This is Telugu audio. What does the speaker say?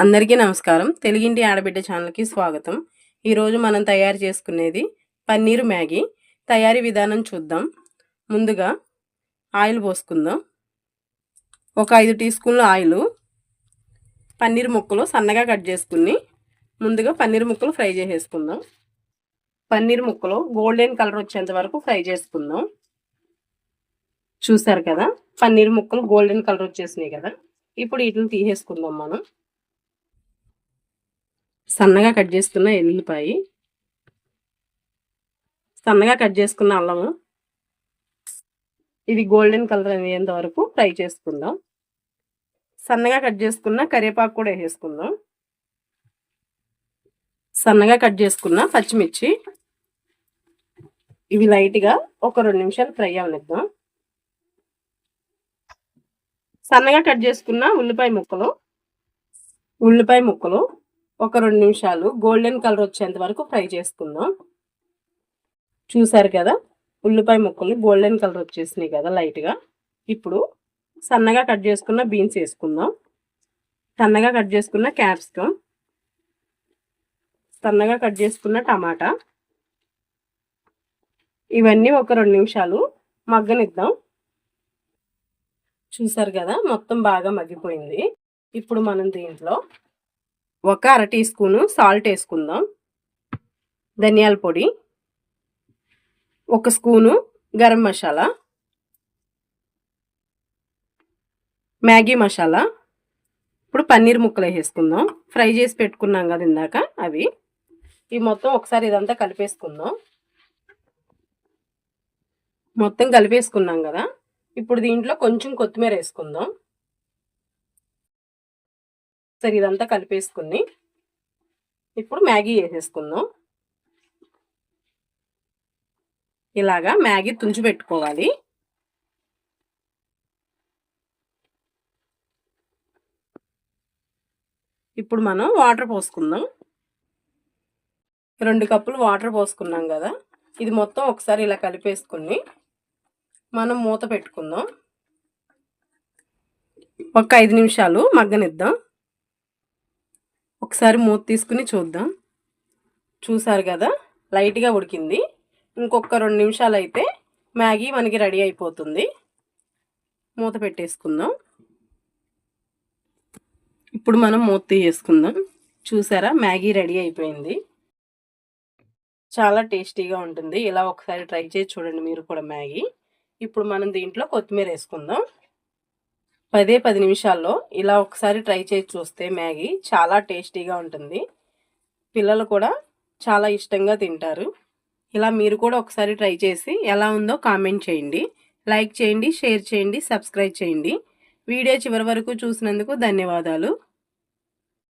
అందరికీ నమస్కారం. తెలుగింటి ఆడబిడ్డ ఛానల్కి స్వాగతం. ఈరోజు మనం తయారు చేసుకునేది పన్నీరు మ్యాగీ. తయారీ విధానం చూద్దాం. ముందుగా ఆయిల్ పోసుకుందాం. ఒక ఐదు టీ స్పూన్ల ఆయిల్. పన్నీర్ ముక్కలు సన్నగా కట్ చేసుకుని ముందుగా పన్నీర్ ముక్కలు ఫ్రై చేసేసుకుందాం. పన్నీర్ ముక్కలు గోల్డెన్ కలర్ వచ్చేంత వరకు ఫ్రై చేసుకుందాం. చూసారు కదా? పన్నీర్ ముక్కలు గోల్డెన్ కలర్ వచ్చేసినాయి కదా? ఇప్పుడు వీటిని తీసేసుకుందాం మనం. సన్నగా కట్ చేసుకున్న ఎల్లుల్లిపాయి. సన్నగా కట్ చేసుకున్న అల్లము. ఇది గోల్డెన్ కలర్ అయ్యేంత వరకు ఫ్రై చేసుకుందాం. సన్నగా కట్ చేసుకున్న కరివేపాకు కూడా వేసేసుకుందాం. సన్నగా కట్ చేసుకున్న పచ్చిమిర్చి. ఇవి లైట్గా ఒక రెండు నిమిషాలు ఫ్రై అవనిద్దాం సన్నగా కట్ చేసుకున్న ఉల్లిపాయ ముక్కలు. ఉల్లిపాయ ముక్కలు. ఒక రెండు నిమిషాలు గోల్డెన్ కలర్ వచ్చేంత వరకు ఫ్రై చేసుకుందాం. చూసారు కదా? ఉల్లిపాయ ముక్కలు గోల్డెన్ కలర్ వచ్చేసినాయి కదా లైట్గా. ఇప్పుడు సన్నగా కట్ చేసుకున్న బీన్స్ వేసుకుందాం. సన్నగా కట్ చేసుకున్న క్యాప్సికమ్. సన్నగా కట్ చేసుకున్న టమాటా. ఇవన్నీ ఒక రెండు నిమిషాలు మగ్గనిద్దాం. చూసారు కదా? మొత్తం బాగా మగ్గిపోయింది. ఇప్పుడు మనం దీంట్లో ఒక అర టీ స్పూను సాల్ట్ వేసుకుందాం. ధనియాల పొడి ఒక స్పూను గరం మసాలా మ్యాగీ మసాలా ఇప్పుడు పన్నీర్ ముక్కలు వేసేసుకుందాం ఫ్రై చేసి పెట్టుకున్నాం కదా ఇందాక అవి. ఈ మొత్తం ఒకసారి ఇదంతా కలిపేసుకుందాం. మొత్తం కలిపేసుకున్నాం కదా. ఇప్పుడు దీంట్లో కొంచెం కొత్తిమీర వేసుకుందాం. సరే ఇదంతా కలిపేసుకుని ఇప్పుడు మ్యాగీ వేసేసుకుందాం. ఇలాగా మ్యాగీ తుంచి పెట్టుకోవాలి. ఇప్పుడు మనం వాటర్ పోసుకుందాం. రెండు కప్పులు వాటర్ పోసుకున్నాం కదా. ఇది మొత్తం ఒకసారి ఇలా కలిపేసుకుని మనం మూత పెట్టుకుందాం. ఒక ఐదు నిమిషాలు మగ్గనిద్దాం. ఒకసారి మూత తీసుకుని చూద్దాం. చూసారు కదా? లైట్గా ఉడికింది. ఇంకొక రెండు నిమిషాలు అయితే మ్యాగీ మనకి రెడీ అయిపోతుంది. మూత పెట్టేసుకుందాం. ఇప్పుడు మనం మూత తీసేసుకుందాం. చూసారా? మ్యాగీ రెడీ అయిపోయింది. చాలా టేస్టీగా ఉంటుంది. ఇలా ఒకసారి ట్రై చేసి చూడండి మీరు కూడా మ్యాగీ. ఇప్పుడు మనం దీంట్లో కొత్తిమీర వేసుకుందాం. పదే పది నిమిషాల్లో ఇలా ఒకసారి ట్రై చేసి చూస్తే మ్యాగీ చాలా టేస్టీగా ఉంటుంది. పిల్లలు కూడా చాలా ఇష్టంగా తింటారు. ఇలా మీరు కూడా ఒకసారి ట్రై చేసి ఎలా ఉందో కామెంట్ చేయండి. లైక్ చేయండి షేర్ చేయండి సబ్స్క్రైబ్ చేయండి. వీడియో చివరి వరకు చూసినందుకు ధన్యవాదాలు.